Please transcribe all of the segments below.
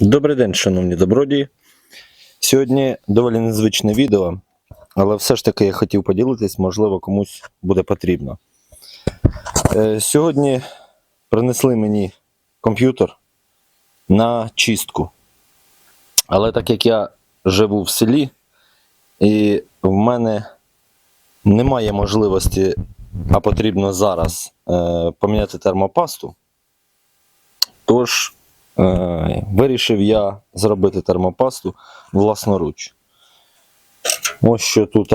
Добрий день, шановні добродії. Сьогодні доволі незвичне відео, але все ж таки я хотів поділитись, можливо, комусь буде потрібно. Е, Сьогодні принесли мені комп'ютер на чистку. Але так як я живу в селі, і в мене немає можливості, а потрібно зараз е, поміняти термопасту. Тож Вирішив я зробити термопасту власноруч. Ось що тут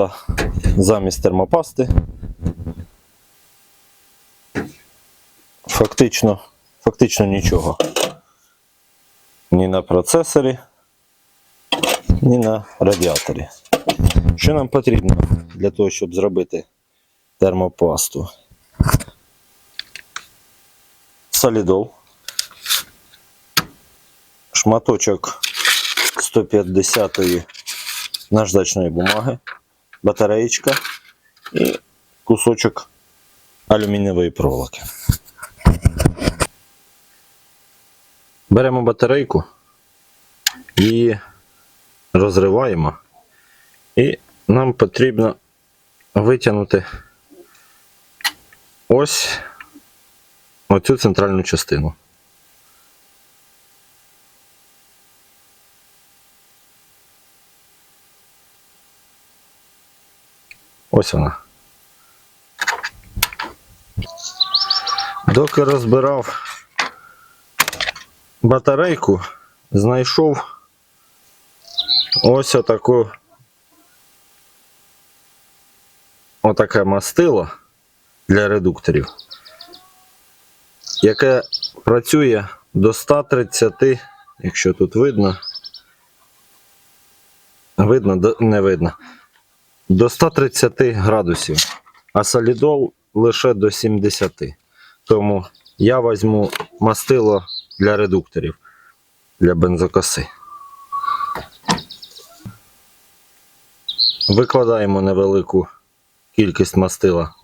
замість термопасти. Фактично, фактично нічого. Ні на процесорі, ні на радіаторі. Що нам потрібно для того, щоб зробити термопасту? Солідол шматочок 150-ї наждачної бумаги, батареєчка і кусочок алюмінієвої проволоки. Беремо батарейку і розриваємо, і нам потрібно витягнути ось оцю центральну частину. Ось вона. Доки розбирав батарейку, знайшов ось отаку отаке мастило для редукторів, яке працює до 130, якщо тут видно, видно, не видно до 130 градусів, а солідол лише до 70. Тому я візьму мастило для редукторів для бензокоси. Викладаємо невелику кількість мастила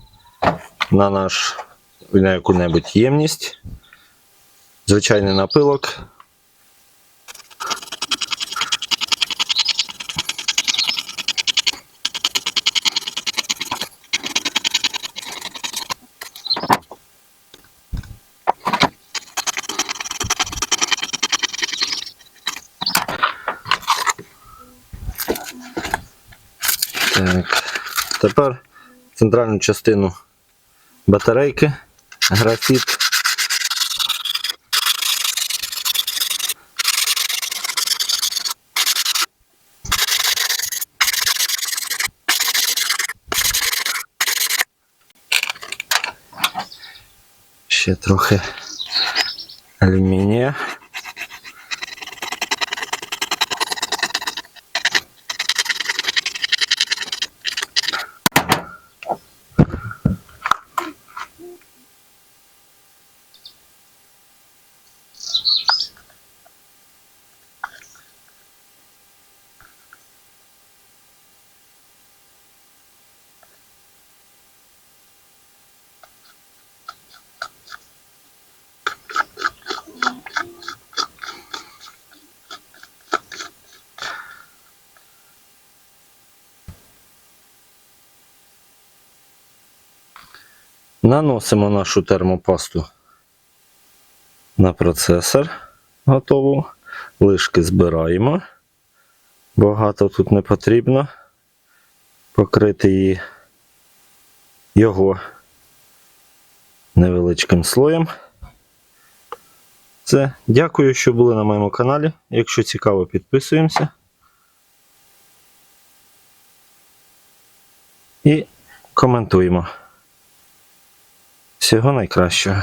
на наш на яку-небудь ємність. Звичайний напилок. Так. Тепер центральну частину батарейки, графіт. Ще трохи алюмінія. Наносимо нашу термопасту на процесор готову. Лишки збираємо. Багато тут не потрібно. Покрити її його невеличким слоєм. Це. Дякую, що були на моєму каналі. Якщо цікаво, підписуємося. І коментуємо. Всього найкращого.